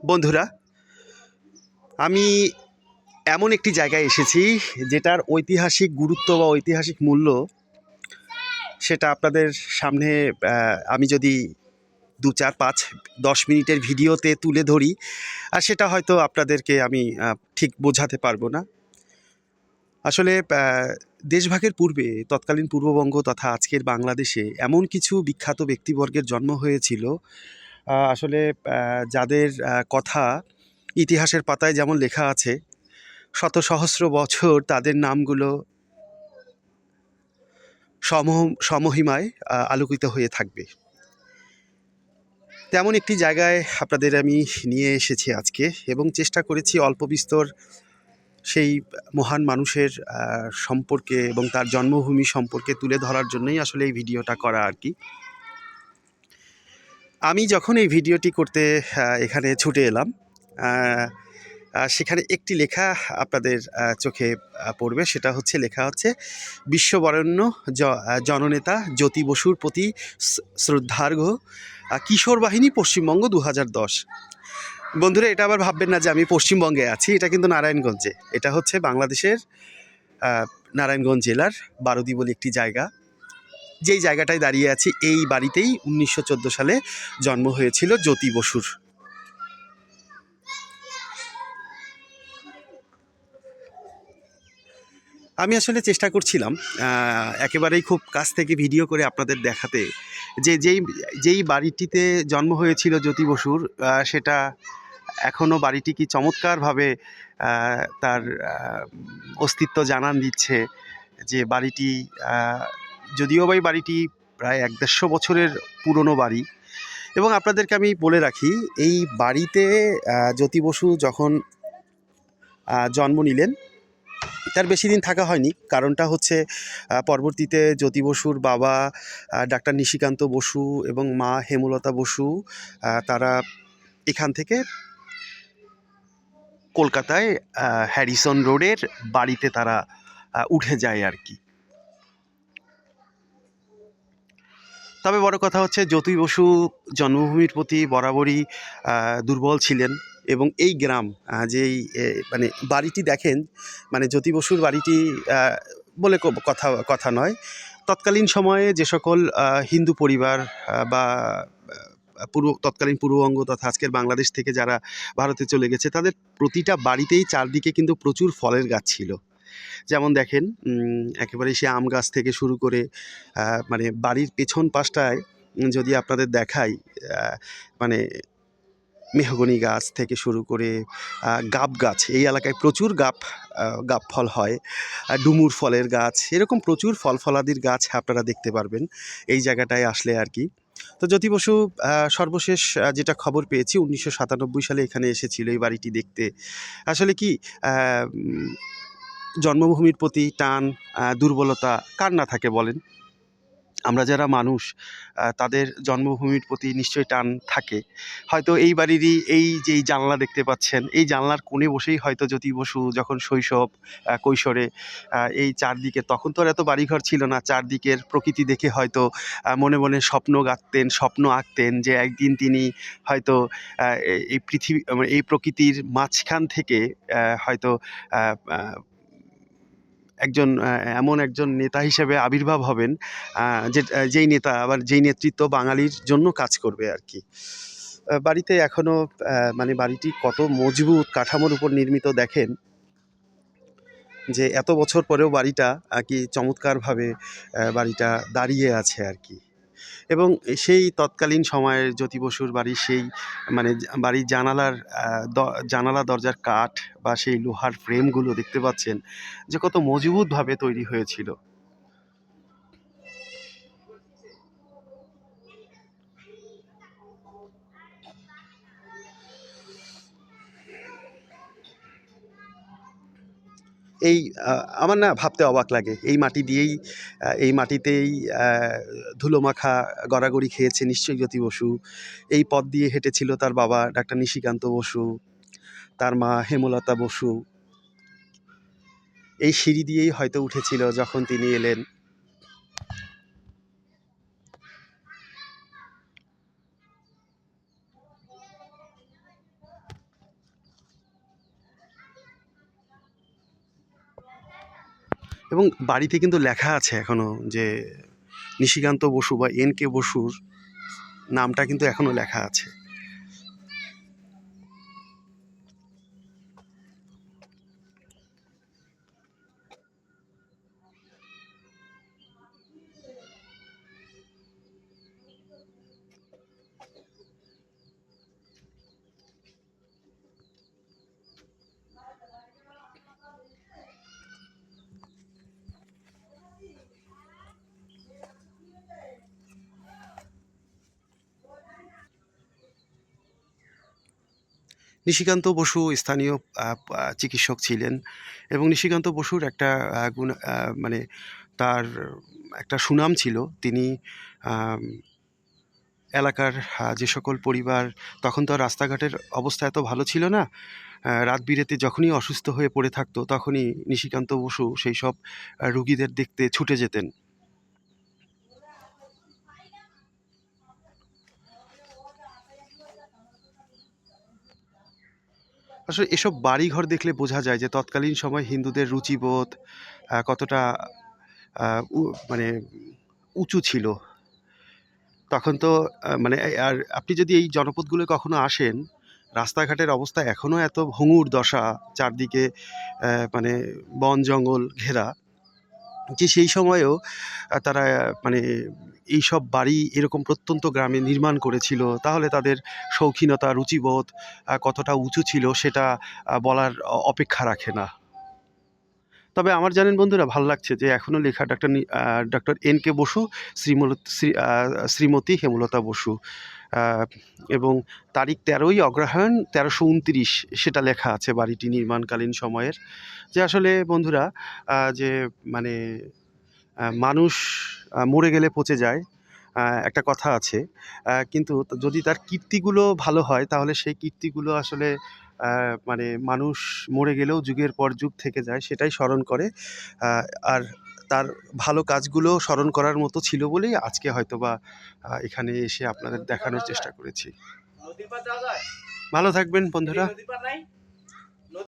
বন্ধুরা, আমি এমন একটি জায়গায় এসেছি যেটার ঐতিহাসিক গুরুত্ব বা ঐতিহাসিক মূল্য সেটা আপনাদের সামনে আমি যদি দু চার পাঁচ দশ মিনিটের ভিডিওতে তুলে ধরি, আর সেটা হয়তো আপনাদেরকে আমি ঠিক বোঝাতে পারব না। আসলে দেশভাগের পূর্বে, তৎকালীন পূর্ববঙ্গ তথা আজকের বাংলাদেশে এমন কিছু বিখ্যাত ব্যক্তিবর্গের জন্ম হয়েছিল আসলে যাদের কথা ইতিহাসের পাতায় যেমন লেখা আছে শত সহস্র বছর তাদের নামগুলো সম সমহিমায় আলোকিত হয়ে থাকবে। তেমন একটি জায়গায় আপনাদের আমি নিয়ে এসেছি আজকে এবং চেষ্টা করেছি অল্প বিস্তর সেই মহান মানুষের সম্পর্কে এবং তার জন্মভূমি সম্পর্কে তুলে ধরার জন্যই আসলে এই ভিডিওটা করা আর কি। আমি যখন এই ভিডিওটি করতে এখানে ছুটে এলাম সেখানে একটি লেখা আপনাদের চোখে পড়বে। সেটা হচ্ছে, লেখা হচ্ছে, বিশ্ববরেণ্য জননেতা জ্যোতি বসুর প্রতি শ্রদ্ধার্ঘ কিশোর বাহিনী পশ্চিমবঙ্গ দু হাজার দশ। বন্ধুরা, এটা আবার ভাববেন না যে আমি পশ্চিমবঙ্গে আছি, এটা কিন্তু নারায়ণগঞ্জে। এটা হচ্ছে বাংলাদেশের নারায়ণগঞ্জ জেলার বারোদি বলে একটি জায়গা। যেই জায়গাটায় দাঁড়িয়ে আছি, এই বাড়িতেই উনিশশো চোদ্দ সালে জন্ম হয়েছিল জ্যোতি বসুর। আমি আসলে চেষ্টা করছিলাম একেবারেই খুব কাছ থেকে ভিডিও করে আপনাদের দেখাতে যে যেই যেই বাড়িটিতে জন্ম হয়েছিল জ্যোতি বসুর সেটা এখনও বাড়িটি কি চমৎকারভাবে তার অস্তিত্ব জানান দিচ্ছে যে বাড়িটি যদিও বা এই বাড়িটি প্রায় এক দেড়শো বছরের পুরনো বাড়ি। এবং আপনাদেরকে আমি বলে রাখি, এই বাড়িতে জ্যোতি বসু যখন জন্ম নিলেন, তার বেশি দিন থাকা হয়নি। কারণটা হচ্ছে পরবর্তীতে জ্যোতি বসুর বাবা ডাক্তার নিশিকান্ত বসু এবং মা হেমলতা বসু তারা এখান থেকে কলকাতায় হ্যারিসন রোডের বাড়িতে তারা উঠে যায় আর কি। তবে বড় কথা হচ্ছে জ্যোতি বসু জন্মভূমির প্রতি বরাবরই দুর্বল ছিলেন এবং এই গ্রাম যেই মানে বাড়িটি দেখেন মানে জ্যোতি বসুর বাড়িটি বলে কথা কথা নয়। তৎকালীন সময়ে যে সকল হিন্দু পরিবার বা পূর্ব, তৎকালীন পূর্ববঙ্গ তথা আজকের বাংলাদেশ থেকে যারা ভারতে চলে গেছে, তাদের প্রতিটা বাড়িতেই চারদিকে কিন্তু প্রচুর ফলের গাছ ছিল। যেমন দেখেন একেবারে সে আম গাছ থেকে শুরু করে মানে বাড়ির পেছন পাশটায় যদি আপনাদের দেখাই মানে মেহগনি গাছ থেকে শুরু করে গাব গাছ, এই এলাকায় প্রচুর গাব গাব ফল হয়। ডুমুর ফলের গাছ, এরকম প্রচুর ফল ফলাদির গাছ আপনারা দেখতে পারবেন এই জায়গাটায় আসলে আর কি। তো জ্যোতি বসু সর্বশেষ যেটা খবর পেয়েছি, উনিশশো সাতানব্বই সালে এখানে এসেছিল এই বাড়িটি দেখতে। আসলে কি জন্মভূমির প্রতি টান দুর্বলতা কার না থাকে বলেন? আমরা যারা মানুষ তাদের জন্মভূমির প্রতি নিশ্চয়ই টান থাকে। হয়তো এই বাড়িরই এই যে জানলা দেখতে পাচ্ছেন, এই জানলার কোণে বসেই হয়তো জ্যোতি বসু যখন শৈশব কৈশোরে এই চারদিকে, তখন তো আর এত বাড়িঘর ছিল না। চারদিকের প্রকৃতি দেখে হয়তো মনে মনে স্বপ্ন গাঁথতেন, স্বপ্ন আঁকতেন যে একদিন তিনি হয়তো এই- পৃথিবী মানে এই প্রকৃতির মাঝখান থেকে হয়তো একজন এমন একজন নেতা হিসেবে আবির্ভাব হবেন যে যেই নেতা আবার যেই নেতৃত্ব বাঙালির জন্য কাজ করবে আর কি। বাড়িতে এখনও মানে বাড়িটি কত মজবুত কাঠামোর উপর নির্মিত দেখেন যে, এত বছর পরেও বাড়িটা আর কি চমৎকারভাবে বাড়িটা দাঁড়িয়ে আছে আর কি। এবং সেই তৎকালীন সময়ের জ্যোতি বসুর বাড়ির সেই মানে বাড়ির জানালার জানালা দরজার কাঠ বা সেই লোহার ফ্রেমগুলো দেখতে পাচ্ছেন যে কত মজবুতভাবে তৈরি হয়েছিল। এই আমার না ভাবতে অবাক লাগে। এই মাটি দিয়েই এই মাটিতেই ধুলোমাখা ধুলো মাখা, গড়াগড়ি খেয়েছে নিশ্চয়ই জ্যোতি বসু। এই পথ দিয়ে হেঁটেছিল তার বাবা ডাক্তার নিশিকান্ত বসু, তার মা হেমলতা বসু। এই সিঁড়ি দিয়েই হয়তো উঠেছিল যখন তিনি এলেন। এবং বাড়িতে কিন্তু লেখা আছে এখনও যে নিশিকান্ত বসু বা এন কে বসুর নামটা কিন্তু এখনও লেখা আছে। নিশিকান্ত বসু স্থানীয় চিকিৎসক ছিলেন এবং নিশিকান্ত বসুর একটা গুণ মানে তার একটা সুনাম ছিল। তিনি এলাকার যে সকল পরিবার, তখন তো রাস্তাঘাটের অবস্থা এত ভালো ছিল না। রাত বিরেতে যখনই অসুস্থ হয়ে পড়ে থাকতো, তখনই নিশিকান্ত বসু সেই সব রুগীদের দেখতে ছুটে যেতেন। আসলে এসব বাড়িঘর দেখলে বোঝা যায় যে তৎকালীন সময় হিন্দুদের রুচিবোধ কতটা মানে উঁচু ছিল। তখন তো মানে আর আপনি যদি এই জনপদগুলো কখনো আসেন, রাস্তাঘাটের অবস্থা এখনও এত ভঙ্গুর দশা, চারদিকে মানে বন জঙ্গল ঘেরা যে সেই সময়েও তারা মানে এই সব বাড়ি এরকম প্রত্যন্ত গ্রামে নির্মাণ করেছিল, তাহলে তাদের শৌখিনতা, রুচিবোধ কতটা উঁচু ছিল সেটা বলার অপেক্ষা রাখে না। তবে আমার জানেন বন্ধুরা, ভালো লাগছে যে এখনও লেখা doctor doctor N K Basu, শ্রীমল, Shri Shrimati Hemlata Basu. এবং তারিখ তেরোই অগ্রহায়ণ তেরোশো উনত্রিশ, সেটা লেখা আছে বাড়িটি নির্মাণকালীন সময়ের। যে আসলে বন্ধুরা যে মানে মানুষ মরে গেলে পচে যায় একটা কথা আছে। কিন্তু যদি তার কীর্তিগুলো ভালো হয়, তাহলে সেই কীর্তিগুলো আসলে মানে মানুষ মরে গেলেও যুগের পর যুগ থেকে যায়, সেটাই স্মরণ করে। আর তার ভালো কাজগুলো স্মরণ করার মতো ছিল বলেই আজকে হয়তো বা এখানে এসে আপনাদের দেখানোর চেষ্টা করেছি। ভালো থাকবেন বন্ধুরা।